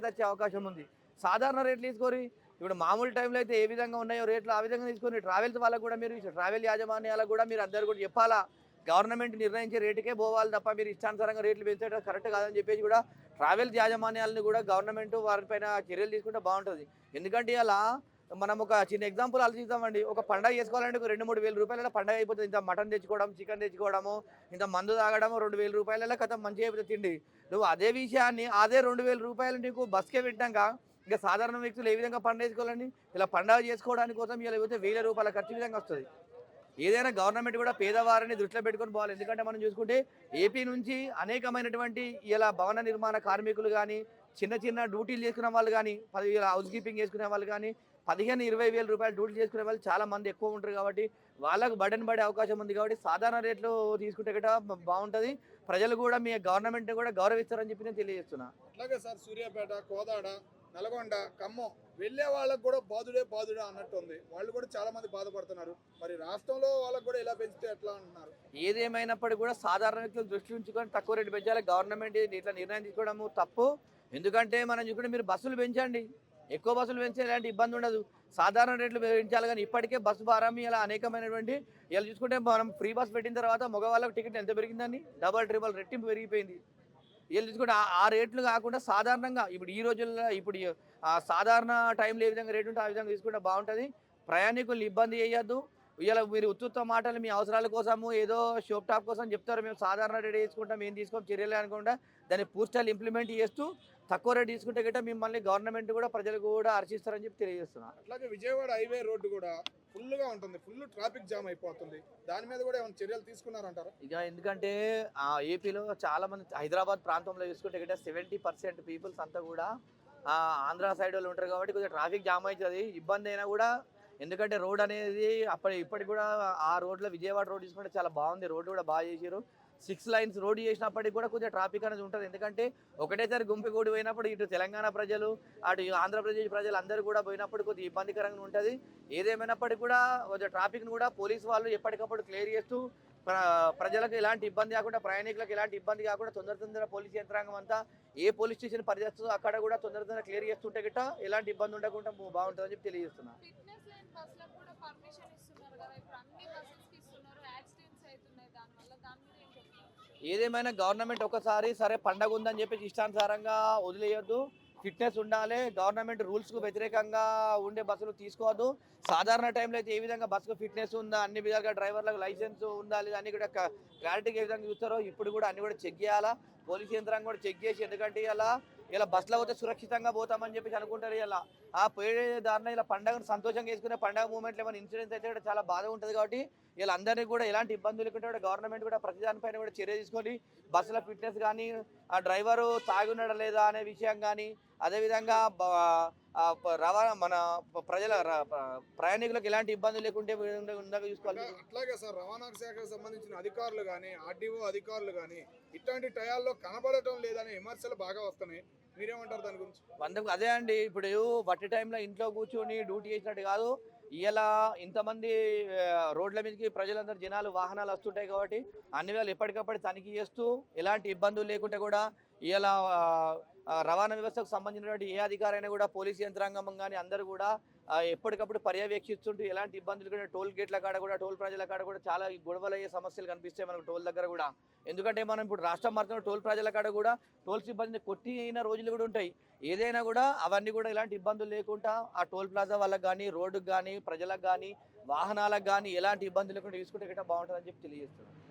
తెచ్చే అవకాశం ఉంది. సాధారణ రేట్లు తీసుకొని ఇప్పుడు మామూలు టైంలో అయితే ఏ విధంగా ఉన్నాయో రేట్లు ఆ విధంగా తీసుకొని ట్రావెల్స్ వాళ్ళకు కూడా మీరు ట్రావెల్ యాజమాన్యాలకు కూడా మీరు అందరు కూడా చెప్పాలా? గవర్నమెంట్ నిర్ణయించే రేటుకే పోవాలి తప్ప మీరు ఇష్టానుసారంగా రేట్లు పెంచడం కరెక్ట్ కాదని చెప్పేసి కూడా ట్రావెల్స్ యాజమాన్యాలను కూడా గవర్నమెంట్ వారిపైన చర్యలు తీసుకుంటే బాగుంటుంది. ఎందుకంటే అలా మనం ఒక చిన్న ఎగ్జాంపుల్ ఆలోచిద్దామండి. ఒక పండగ చేసుకోవాలంటే ఒక రెండు మూడు వేల రూపాయల పండగ అయిపోతుంది. ఇంత మటన్ తెచ్చుకోవడం చికెన్ తెచ్చుకోవడము ఇంత మందు తాగడము రెండు వేల రూపాయల కథ మంచిగా అయిపోతుంది తిండి. నువ్వు అదే విషయాన్ని అదే రెండు వేల రూపాయలు నీకు బస్కే పెట్టాక ఇంకా సాధారణ వ్యక్తులు ఏ విధంగా పండుగ చేసుకోవాలండి? ఇలా పండగ చేసుకోవడానికి కోసం ఇలా పోతే వేల రూపాయల ఖర్చు విధంగా వస్తుంది. ఏదైనా గవర్నమెంట్ కూడా పేదవారిని దృష్టిలో పెట్టుకొని పోవాలి. ఎందుకంటే మనం చూసుకుంటే ఏపీ నుంచి అనేకమైనటువంటి ఇలా భవన నిర్మాణ కార్మికులు కానీ చిన్న చిన్న డ్యూటీలు చేసుకునే వాళ్ళు కానీ పది హౌస్ కీపింగ్ చేసుకునే వాళ్ళు కానీ పదిహేను ఇరవై వేల రూపాయలు డ్యూటీ చేసుకునే వాళ్ళు చాలా మంది ఎక్కువ ఉంటారు కాబట్టి వాళ్ళకు బడన్ పడే అవకాశం ఉంది కాబట్టి సాధారణ రేట్లు తీసుకుంటే గట్రా బాగుంటుంది. ప్రజలు కూడా మీ గవర్నమెంట్ కూడా గౌరవిస్తారని చెప్పి నేను తెలియజేస్తున్నా. అట్లాగే సార్ సూర్యాపేట కోదాడ నల్గొండ ఖమ్మం వెళ్ళే వాళ్ళకు కూడా బాధుడే బాధుడే అన్నట్టు ఉంది వాళ్ళు కూడా చాలా మంది బాధపడుతున్నారు. మరి రాష్ట్రంలో వాళ్ళకు కూడా ఇలా పెంచితే ఎట్లా అంటున్నారు? ఏదేమైనప్పటికీ కూడా సాధారణ వ్యక్తులు దృష్టి ఉంచుకొని తక్కువ రేటు పెంచాలి. గవర్నమెంట్ ఇట్లా నిర్ణయం తీసుకోవడము తప్పు. ఎందుకంటే మనం చూసుకుంటే మీరు బస్సులు పెంచండి. ఎక్కువ బస్సులు పెంచే ఎలాంటి ఇబ్బంది ఉండదు. సాధారణ రేట్లు పెంచాలి కానీ ఇప్పటికే బస్సు భారం ఇలా అనేకమైనటువంటి ఇలా చూసుకుంటే మనం ఫ్రీ బస్ పెట్టిన తర్వాత మగవాళ్ళకి టికెట్ ఎంత పెరిగిందని డబల్ ట్రిపుల్ రెట్టింపు పెరిగిపోయింది. వీళ్ళు చూసుకుంటే ఆ- రేట్లు కాకుండా సాధారణంగా ఇప్పుడు ఈ రోజుల్లో ఇప్పుడు సాధారణ టైంలో ఏ విధంగా రేటు ఉంటే ఆ విధంగా తీసుకుంటే బాగుంటుంది. ప్రయాణికులు ఇబ్బంది చేయొద్దు. ఇలా మీరు ఉత్తుత్త మాటలు మీ అవసరాల కోసము ఏదో షోప్ టాప్ కోసం చెప్తారు. మేము సాధారణ రేట్ తీసుకుంటాం మేము తీసుకోం చర్యలు అనుకుంటా దాన్ని పూర్తిగా ఇంప్లిమెంట్ చేస్తూ తక్కువ రేట్ తీసుకుంటే గిట్ట మిమ్మల్ని గవర్నమెంట్ కూడా ప్రజలు కూడా హర్షిస్తారని చెప్పి తెలియజేస్తున్నారు అట్లాగే విజయవాడ హైవే రోడ్డు కూడా ఫుల్గా ఉంటుంది. ఫుల్ ట్రాఫిక్ జామ్ అయిపోతుంది. దాని మీద కూడా ఏమైనా చర్యలు తీసుకున్నారంటారా? ఇక ఎందుకంటే ఆ ఏపీలో చాలా మంది హైదరాబాద్ ప్రాంతంలో చూసుకుంటే గిట్ట సెవెంటీ పర్సెంట్ పీపుల్స్ అంతా కూడా ఆంధ్ర సైడ్ వాళ్ళు ఉంటారు కాబట్టి కొద్దిగా ట్రాఫిక్ జామ్ అవుతుంది. ఇబ్బంది అయినా కూడా ఎందుకంటే రోడ్ అనేది అప్పటి ఇప్పటికి కూడా ఆ రోడ్లో విజయవాడ రోడ్ తీసుకుంటే చాలా బాగుంది. రోడ్ కూడా బాగా చేసారు సిక్స్ లైన్స్ రోడ్ చేసినప్పటికి కూడా కొంచెం ట్రాఫిక్ అనేది ఉంటుంది. ఎందుకంటే ఒకటేసారి గుంపుగూడి పోయినప్పుడు ఇటు తెలంగాణ ప్రజలు అటు ఆంధ్రప్రదేశ్ ప్రజలు అందరూ కూడా పోయినప్పుడు కొద్దిగా ఇబ్బందికరంగా ఉంటుంది. ఏదేమైనప్పటికీ కూడా కొంచెం ట్రాఫిక్ను కూడా పోలీస్ వాళ్ళు ఎప్పటికప్పుడు క్లియర్ చేస్తూ ప్రజలకు ఎలాంటి ఇబ్బంది కాకుండా ప్రయాణికులకు ఎలాంటి ఇబ్బంది కాకుండా తొందర తొందర పోలీస్ యంత్రాంగం అంతా ఏ పోలీస్ స్టేషన్ పరిచేస్తుందో అక్కడ కూడా తొందర తొందర క్లియర్ చేస్తుంటే గిట్ట ఎలాంటి ఇబ్బంది ఉండకుండా బాగుంటుందని చెప్పి తెలియజేస్తున్నాను బస్సులకు కూడా పర్మిషన్ ఇస్తున్నారు కదా. ఇప్పుడు అన్ని బస్సెస్కి ఇస్తున్నారు. యాక్సిడెంట్స్ అవుతున్నాయి దానివల్ల దాని మీద ఏం చెప్తారు? ఏదేమైనా గవర్నమెంట్ ఒకసారి సరే పండగ ఉందని చెప్పేసి ఇష్టానుసారంగా వదిలేయొద్దు. ఫిట్నెస్ ఉండాలి. గవర్నమెంట్ రూల్స్కు వ్యతిరేకంగా ఉండే బస్సులు తీసుకోవద్దు. సాధారణ టైంలో అయితే ఏ విధంగా బస్సుకు ఫిట్నెస్ ఉందా అన్ని విధాలుగా డ్రైవర్లకు లైసెన్స్ ఉందా లేదా అన్ని కూడా క్లారిటీగా ఏ విధంగా చూస్తారో ఇప్పుడు కూడా అన్ని కూడా చెక్ చేయాలా. పోలీస్ యంత్రాంగం కూడా చెక్ చేసి ఎందుకంటే ఇలా ఇలా బస్సులో పోతే సురక్షితంగా పోతామని చెప్పేసి అనుకుంటారు ఇలా. ఆ పోయే దారిన ఇలా పండగను సంతోషంగా వేసుకునే పండగ మూమెంట్లో ఏమైనా ఇన్సిడెంట్స్ అయితే కూడా చాలా బాధ ఉంటుంది కాబట్టి ఇలా అందరినీ కూడా ఎలాంటి ఇబ్బందులు లేకుండా కూడా గవర్నమెంట్ కూడా ప్రతి దానిపైన కూడా చర్య తీసుకొని బస్సుల ఫిట్నెస్ కానీ ఆ డ్రైవరు తాగున్నాడా లేదా అనే విషయం కానీ అదేవిధంగా రవాణా మన ప్రజల ప్రయాణికులకు ఎలాంటి ఇబ్బందులు లేకుంటే చూసుకోవాలి. అట్లాగే సార్ రవాణా శాఖకు సంబంధించిన అధికారులు కానీ ఆర్డీఓ అధికారులు కానీ ఇట్లాంటి టయాల్లో కనబడటం లేదనే విమర్శలు బాగా వస్తున్నాయి. మీరేమంటారు దాని గురించి? వందకు అదే అండి ఇప్పుడు బట్టి టైంలో ఇంట్లో కూర్చొని డ్యూటీ చేసినట్టు కాదు. ఇలా ఇంతమంది రోడ్ల మీదకి ప్రజలందరూ జనాలు వాహనాలు వస్తుంటాయి కాబట్టి అన్ని వేళలు ఎప్పటికప్పుడు తనిఖీ చేస్తూ ఎలాంటి ఇబ్బందులు లేకుండా కూడా ఇలా రవాణా వ్యవస్థకు సంబంధించినటువంటి ఏ అధికారైనా కూడా పోలీస్ యంత్రాంగం కానీ అందరూ కూడా ఎప్పటికప్పుడు పర్యవేక్షిస్తుంటూ ఎలాంటి ఇబ్బందులు కూడా టోల్ గేట్ల కాడ కూడా టోల్ ప్రజల కాడ కూడా చాలా గొడవలు అయ్యే సమస్యలు కనిపిస్తాయి మనకు టోల్ దగ్గర కూడా. ఎందుకంటే మనం ఇప్పుడు రాష్ట్రం మాత్రం టోల్ ప్రజల కాడ కూడా టోల్ సిబ్బందిని కొట్టి అయిన రోజులు కూడా ఉంటాయి. ఏదైనా కూడా అవన్నీ కూడా ఎలాంటి ఇబ్బందులు లేకుండా ఆ టోల్ ప్లాజా వాళ్ళకి కానీ రోడ్డుకు కానీ ప్రజలకు కానీ వాహనాలకు కానీ ఎలాంటి ఇబ్బందులు లేకుండా తీసుకుంటే గిట్ట బాగుంటుందని చెప్పి తెలియజేస్తున్నాను